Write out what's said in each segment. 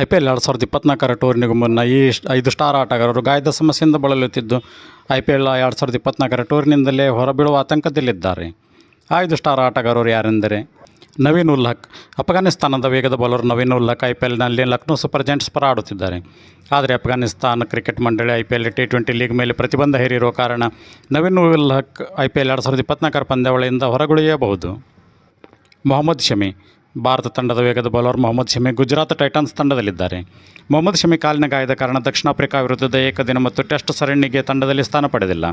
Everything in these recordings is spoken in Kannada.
ಐ ಪಿ ಎಲ್ ಎರಡು ಸಾವಿರದ ಇಪ್ಪತ್ನಾಲ್ಕರ ಟೂರ್ನಿಗೂ ಮುನ್ನ ಈ ಐದು ಸ್ಟಾರ್ ಆಟಗಾರರು ಗಾಯದ ಸಮಸ್ಯೆಯಿಂದ ಬಳಲುತ್ತಿದ್ದು, ಐ ಪಿ ಎಲ್ ಎರಡು ಸಾವಿರದ ಇಪ್ಪತ್ನಾಲ್ಕರ ಟೂರ್ನಿಯಿಂದಲೇ ಹೊರಬೀಳುವ ಆತಂಕದಲ್ಲಿದ್ದಾರೆ. ಐದು ಸ್ಟಾರ್ ಆಟಗಾರರು ಯಾರೆಂದರೆ ನವೀನ್ ಉಲ್ ಹಕ್ ಅಫ್ಘಾನಿಸ್ತಾನದ ವೇಗದ bowler Naveen ul Haq I P ಎಲ್ನಲ್ಲಿ Lucknow super giants ಪರ ಆಡುತ್ತಿದ್ದಾರೆ. ಆದರೆ ಅಫ್ಘಾನಿಸ್ತಾನ ಕ್ರಿಕೆಟ್ ಮಂಡಳಿ I P L T twenty league ಮೇಲೆ ಪ್ರತಿಬಂಧ ಹೇರಿರುವ ಕಾರಣ Naveen ul Haq I P L ಎರಡು ಸಾವಿರದ ಇಪ್ಪತ್ನಾಲ್ಕರ ಪಂದ್ಯಾವಳಿಯಿಂದ ಹೊರಗುಳಿಯಬಹುದು. ಮೊಹಮ್ಮದ್ ಶಮಿ ಭಾರತ ತಂಡದ ವೇಗದ ಬೌಲರ್ ಮೊಹಮ್ಮದ್ ಶಮಿ ಗುಜರಾತ್ ಟೈಟನ್ಸ್ ತಂಡದಲ್ಲಿದ್ದಾರೆ. ಮೊಹಮ್ಮದ್ ಶಮಿ ಕಾಲಿನ ಗಾಯದ ಕಾರಣ ದಕ್ಷಿಣ ಆಫ್ರಿಕಾ ವಿರುದ್ಧದ ಏಕದಿನ ಮತ್ತು ಟೆಸ್ಟ್ ಸರಣಿಗೆ ತಂಡದಲ್ಲಿ ಸ್ಥಾನ ಪಡೆದಿಲ್ಲ.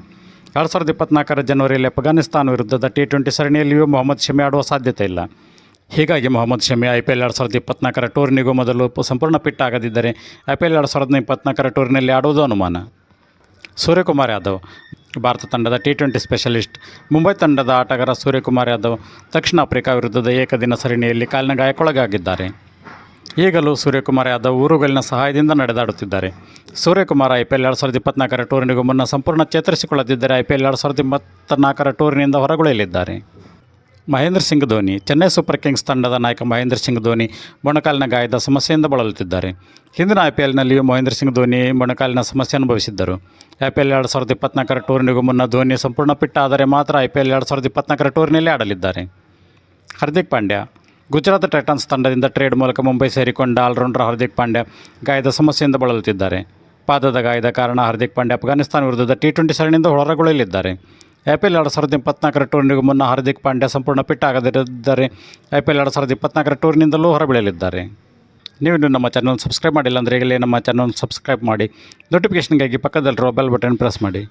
ಎರಡು ಸಾವಿರದ ಇಪ್ಪತ್ನಾಲ್ಕರ ಜನವರಿಯಲ್ಲಿ ಅಫ್ಘಾನಿಸ್ತಾನ ವಿರುದ್ಧದ ಟಿ ಟ್ವೆಂಟಿ ಸರಣಿಯಲ್ಲಿಯೂ ಮೊಹಮ್ಮದ್ ಶಮಿ ಆಡುವ ಸಾಧ್ಯತೆ ಇಲ್ಲ. ಹೀಗಾಗಿ Mohammed Shami I P L ಎರಡು ಸಾವಿರದ ಇಪ್ಪತ್ನಾಲ್ಕರ ಟೂರ್ನಿಗೂ ಮೊದಲು ಸಂಪೂರ್ಣ ಪಿಟ್ ಆಗದಿದ್ದರೆ ಐ ಪಿ ಎಲ್ ಎರಡು ಸಾವಿರದ ಇಪ್ಪತ್ನಾಲ್ಕರ ಟೂರ್ನಿಯಲ್ಲಿ ಆಡುವುದು ಅನುಮಾನ. ಸೂರ್ಯಕುಮಾರ್ ಯಾದವ್ ಭಾರತ ತಂಡದ ಟಿ ಟ್ವೆಂಟಿ ಸ್ಪೆಷಲಿಸ್ಟ್. ಮುಂಬೈ ತಂಡದ ಆಟಗಾರ ಸೂರ್ಯಕುಮಾರ್ ಯಾದವ್ ದಕ್ಷಿಣ ಆಫ್ರಿಕಾ ವಿರುದ್ಧದ ಏಕದಿನ ಸರಣಿಯಲ್ಲಿ ಕಾಲಿನ ಗಾಯಕ್ಕೊಳಗಾಗಿದ್ದಾರೆ ಈಗಲೂ ಸೂರ್ಯಕುಮಾರ್ ಯಾದವ್ ಊರುಗಲಿನ ಸಹಾಯದಿಂದ ನಡೆದಾಡುತ್ತಿದ್ದಾರೆ. ಸೂರ್ಯಕುಮಾರ್ ಐ ಪಿ ಎಲ್ ಎರಡು ಸಾವಿರದ ಇಪ್ಪತ್ನಾಲ್ಕರ ಟೂರ್ನಿಗೂ ಮುನ್ನ ಸಂಪೂರ್ಣ ಚೇತರಿಸಿಕೊಳ್ಳದಿದ್ದರೆ ಐ ಪಿ ಎಲ್ ಎರಡು ಸಾವಿರದ ಇಪ್ಪತ್ನಾಲ್ಕರ ಟೂರ್ನಿಯಿಂದ ಹೊರಗುಳಿಯಲಿದ್ದಾರೆ. ಮಹೇಂದ್ರ ಸಿಂಗ್ ಧೋನಿ, ಚೆನ್ನೈ ಸೂಪರ್ ಕಿಂಗ್ಸ್ ತಂಡದ ನಾಯಕ ಮಹೇಂದ್ರ ಸಿಂಗ್ ಧೋನಿ ಮೊಣಕಾಲಿನ ಗಾಯದ ಸಮಸ್ಯೆಯಿಂದ ಬಳಲುತ್ತಿದ್ದಾರೆ. ಹಿಂದಿನ ಐ ಪಿ ಎಲ್ನಲ್ಲಿಯೂ ಮಹೇಂದ್ರ ಸಿಂಗ್ ಧೋನಿ ಮೊಣಕಾಲಿನ ಸಮಸ್ಯೆ ಅನುಭವಿಸಿದ್ದರು. ಐ ಪಿ ಎಲ್ ಎರಡು ಸಾವಿರದ ಇಪ್ಪತ್ನಾಲ್ಕರ ಟೂರ್ನಿಗೂ ಮುನ್ನ ಧೋನಿ ಸಂಪೂರ್ಣ ಪಿಟ್ಟ ಆದರೆ ಮಾತ್ರ ಐ ಪಿ ಎಲ್ ಎರಡು ಸಾವಿರದ ಇಪ್ಪತ್ನಾಲ್ಕರ ಟೂರ್ನಿಯಲ್ಲಿ ಆಡಲಿದ್ದಾರೆ. ಹಾರ್ದಿಕ್ ಪಾಂಡ್ಯ, ಗುಜರಾತ್ ಟೈಟನ್ಸ್ ತಂಡದಿಂದ ಟ್ರೇಡ್ ಮೂಲಕ ಮುಂಬೈ ಸೇರಿಕೊಂಡ ಆಲ್ರೌಂಡರ್ ಹಾರ್ದಿಕ್ ಪಾಂಡ್ಯ ಗಾಯದ ಸಮಸ್ಯೆಯಿಂದ ಬಳಲುತ್ತಿದ್ದಾರೆ. ಪಾದದ ಗಾಯದ ಕಾರಣ ಹಾರ್ದಿಕ್ ಪಾಂಡ್ಯ ಅಫ್ಘಾನಿಸ್ತಾನ ವಿರುದ್ಧದ ಟಿ ಟ್ವೆಂಟಿ ಸರಣಿಯಿಂದ ಹೊರಗುಳಿಯಲಿದ್ದಾರೆ ಐ ಪಿ ಎಲ್ ಎರಡು ಸಾವಿರದ ಇಪ್ಪತ್ನಾಲ್ಕರ ಟೂರ್ನಿಗೂ ಮುನ್ನ ಹಾರ್ದಿಕ್ ಪಾಂಡ್ಯ ಸಂಪೂರ್ಣ ಪಿಟ್ ಆಗದಿದ್ದರೆ ಐ ಪಿ ಎಲ್ ಎರಡು ಸಾವಿರದ ಇಪ್ಪತ್ನಾಲ್ಕರ ಟೂರ್ನಿಂದಲೂ ಹೊರಬೀಳಲಿದ್ದಾರೆ. ನೀವು ನಮ್ಮ ಚಾನಲ್ ಸಬ್ಸ್ಕ್ರೈಬ್ ಮಾಡಿಲ್ಲ ಅಂದರೆ ಈಗಲೇ ನಮ್ಮ ಚಾನಲ್ ಸಬ್ಸ್ಕ್ರೈಬ್ ಮಾಡಿ. ನೋಟಿಫಿಕೇಷನ್ಗಾಗಿ ಪಕ್ಕದಲ್ಲಿರುವ ಬೆಲ್ ಬಟನ್ ಪ್ರೆಸ್ ಮಾಡಿ.